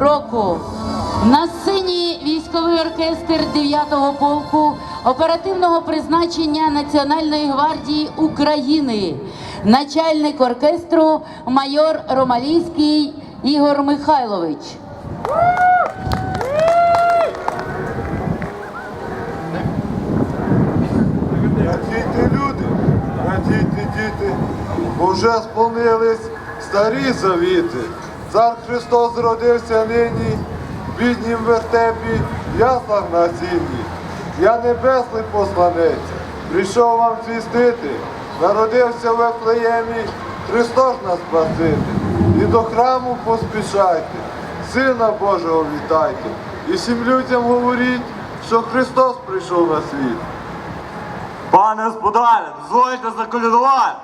року. На сцені військовий оркестр 9-го полку оперативного призначення Національної гвардії України, начальник оркестру майор Ромалійський Ігор Михайлович. Радійте люди, радійте діти, вже сповнились старі завіти. Цар Христос родився нині, в біднім вертепі, яслах на сіні. Я небесний посланець, прийшов вам звістити, народився в Вифлеємі, Христос нас Спаситель. І до храму поспішайте, Сина Божого вітайте, і всім людям говоріть, що Христос прийшов на світ. Пане господаре, дозвольте заколядувати.